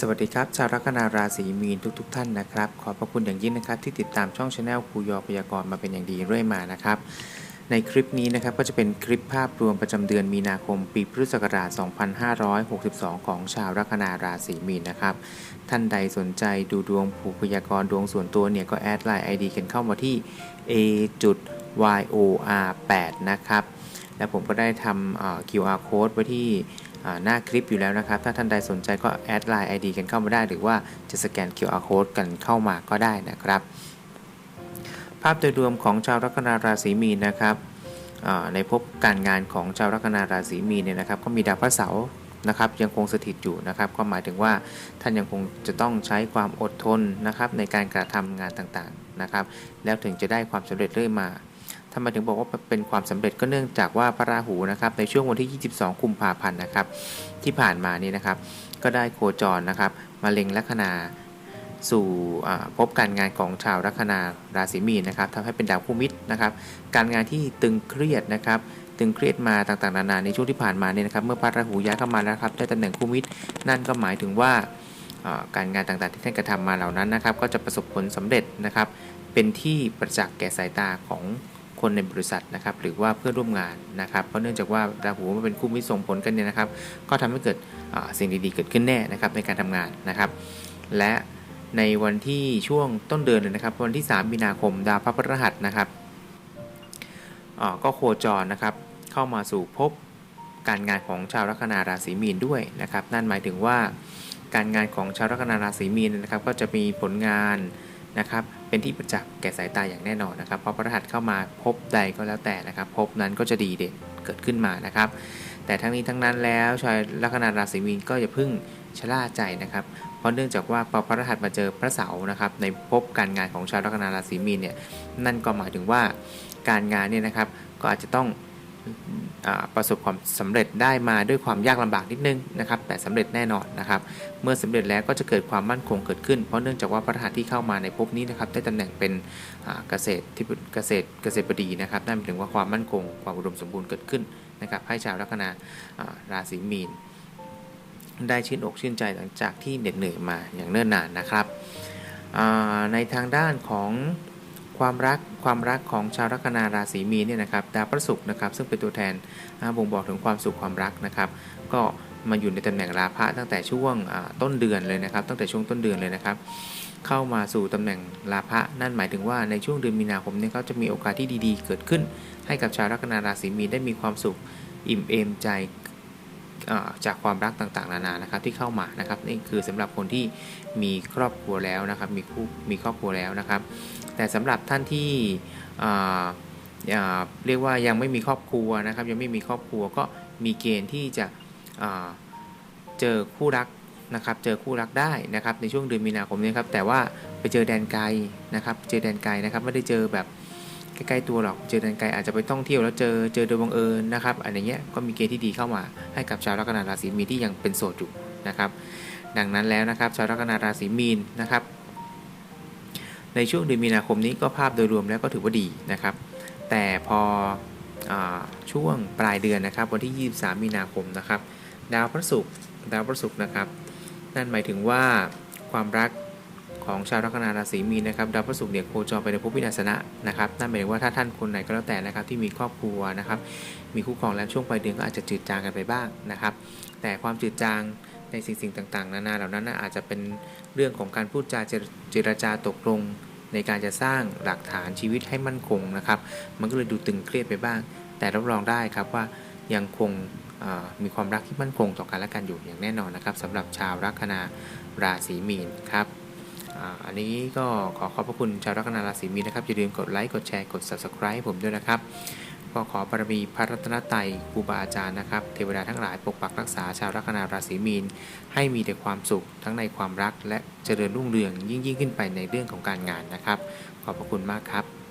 สวัสดีครับชาวลัคนาราศีมีนทุกๆทท่านนะครับ ขอบพระคุณอย่างยิ่งนะครับที่ติดตามช่องชาแนลครูยอพยากรณ์มาเป็นอย่างดีเรื่อยมานะครับ ในคลิปนี้นะครับก็จะเป็นคลิปภาพรวมประจำเดือนมีนาคมปีพุทธศักราช 2562 ของชาวลัคนาราศีมีนนะครับ ท่านใดสนใจดูดวงผูกพยากรณ์ดวงส่วนตัวเนี่ยก็แอดไลน์ ID กันเข้ามาที่ a yor 8 นะครับและผมก็ได้ทำ QR code ไว้ที่ หน้าคลิปอยู่แล้วนะครับ ถ้าท่านใดสนใจก็แอดไลน์ ID กันเข้ามาได้ หรือว่าจะสแกน QR code กันเข้ามาก็ได้นะครับ ภาพโดยรวมของชาวลัคนาราศีมีนนะครับในภพการงานของชาวลัคนาราศีมีนเนี่ยนะครับ ก็มีดาวพระเสาร์นะครับยังคงสถิตอยู่นะครับ ก็หมายถึงว่าท่านยังคงจะต้องใช้ความอดทนนะครับในการกระทำงานต่างๆนะครับ แล้วถึงจะได้ความสำเร็จเรื่อยมา ทำไมถึงบอกว่าเป็นความสำเร็จก็เนื่องจากว่าพระราหูนะครับในช่วงวันที่ 22 กุมภาพันธ์นะครับที่ผ่านมานี่นะครับก็ได้โคจรนะครับมาเล็งลัคนาสู่พบการงานของชาวลัคนาราศีมีนนะครับทำให้เป็นดาวคู่มิตรนะครับ การงานที่ตึงเครียดนะครับ ตึงเครียดมาต่างๆนานาในช่วงที่ผ่านมาเนี่ยนะครับ เมื่อพระราหูย้ายเข้ามาแล้วครับได้ตำแหน่งคู่มิตร นั่นก็หมายถึงว่าอ่าการงานต่างๆที่ท่านกระทำมาเหล่านั้นนะครับ ก็จะประสบผลสำเร็จนะครับ เป็นที่ประจักษ์แก่สายตาของ คนในบริษัทนะครับหรือว่าเพื่อนร่วมงานนะครับเพราะเนื่องจากว่าราหูมันเป็นคู่มิตรส่งผลกันเนี่ยนะครับ ก็ทำให้เกิดสิ่งดีๆเกิดขึ้นแน่นะครับในการทำงานนะครับ และในวันที่ช่วงต้นเดือนเลยนะครับ วันที่ 3 มีนาคมดาวพระพฤหัสนะครับก็โคจรนะครับเข้ามาสู่ภพการงานของชาวลัคนาราศีมีนด้วยนะครับ นั่นหมายถึงว่าการงานของชาวลัคนาราศีมีนนะครับ ก็จะมีผลงานนะครับเป็นที่ประจักษ์แก่สายตาอย่างแน่นอนนะครับ เพราะพระรหัสเข้ามาพบใดก็แล้วแต่นะครับพบนั้นก็จะดีเด่นเกิดขึ้นมานะครับ แต่ทั้งนี้ทั้งนั้นแล้วชาวลัคนาราศีมีนก็อย่าพึ่งชะล่าใจนะครับ เพราะเนื่องจากว่าพอพระรหัสมาเจอพระเสาร์นะครับ ในภพการงานของชาวลัคนาราศีมีนเนี่ยนั่นก็หมายถึงว่าการงานเนี่ยนะครับก็อาจจะต้อง ประสบความสำเร็จได้มาด้วยความยากลำบากนิดนึงนะครับ แต่สำเร็จแน่นอนนะครับ เมื่อสำเร็จแล้วก็จะเกิดความมั่นคงเกิดขึ้น เพราะเนื่องจากว่าพระรหัสที่เข้ามาในภพนี้นะครับได้ตำแหน่งเป็นเกษตรที่เกษตรเกษตรบดีนะครับนั่นหมายถึงว่าความมั่นคงความอุดมสมบูรณ์เกิดขึ้นนะครับ ให้ชาวลัคนาราศีมีน ได้ชื่นอกชื่นใจหลังจากที่เหน็ดเหนื่อยมาอย่างเนิ่นนานนะครับในทางด้านของ ความรักความรักของชาวลัคนาราศีมีนเนี่ยนะครับดาวพระศุกร์นะครับซึ่งเป็นตัวแทนบ่งบอกถึงความสุขความรักนะครับ ก็มาอยู่ในตำแหน่งราพะตั้งแต่ช่วงต้นเดือนเลยนะครับ ตั้งแต่ช่วงต้นเดือนเลยนะครับ เข้ามาสู่ตำแหน่งราพะนั่นหมายถึงว่าในช่วงเดือนมีนาคมนี้เขาจะมีโอกาสที่ดีๆ เกิดขึ้น ให้กับชาวลัคนาราศีมีนได้มีความสุขอิ่มเอมใจ จากความรักต่างๆ นานานะครับที่เข้ามานะครับนี่คือสำหรับคนที่มีครอบครัวแล้วนะครับมีคู่มีครอบครัวแล้วนะครับ แต่สำหรับท่านที่เรียกว่ายังไม่มีครอบครัวนะครับ ยังไม่มีครอบครัวก็มีเกณฑ์ที่จะเจอคู่รักนะครับเจอคู่รักได้นะครับในช่วงเดือนมีนาคมนี้ครับแต่ว่าไปเจอแดนไกลนะครับเจอแดนไกลนะครับไม่ได้เจอแบบ ใกล้ๆตัวหรอก เจอแดนไกลอาจจะไปท่องเที่ยวแล้วเจอเจอโดยบังเอิญนะครับอันเนี้ยก็มีเกณฑ์ที่ดีเข้ามาให้กับชาวลัคนาราศีมีนที่ยังเป็นโสดอยู่นะครับ ดังนั้นแล้วนะครับ ชาวลัคนาราศีมีนนะครับ ในช่วงเดือนมีนาคมนี้ก็ภาพโดยรวมแล้วก็ถือว่าดีนะครับ แต่พออช่วงปลายเดือนนะครับ วันที่ 23 มีนาคมนะครับ ดาวพระศุกร์ดาวพระศุกร์นะครับ นั่นหมายถึงว่าความรัก ของชาวลัคนาราศีมีนนะครับดาวพระศุกร์เนี่ยโคจรไปในภพวินาศนะนะครับนั่นหมายถึงว่าถ้าท่านคนไหนก็แล้วแต่นะครับที่มีครอบครัวนะครับมีคู่ครองแล้วช่วงปลายเดือนก็อาจจะจืดจางกันไปบ้างนะครับ แต่ความจืดจางในสิ่งสิ่งต่างๆ นานาเหล่านั้นนะอาจจะเป็นเรื่องของการพูดจาเจรจาตกลง ในการจะสร้างหลักฐานชีวิตให้มั่นคงนะครับ มันก็เลยดูตึงเครียดไปบ้าง แต่รับรองได้ครับว่ายังคงมีความรักที่มั่นคงต่อกันและกันอยู่อย่างแน่นอนนะครับสำหรับชาวลัคนาราศีมีนครับ อันนี้ก็ขอขอบพระคุณชาวลัคนาราศีมีนนะครับ อย่าลืมกดไลค์ กดแชร์ กด subscribe ผมด้วยนะครับ ก็ขอบารมีพระรัตนตรัยครูบาอาจารย์นะครับ เทวดาทั้งหลายปกปักรักษาชาวลัคนาราศีมีน ให้มีแต่ความสุขทั้งในความรักและเจริญรุ่งเรืองยิ่งยิ่งขึ้นไปในเรื่องของการงานนะครับ ขอบพระคุณมากครับ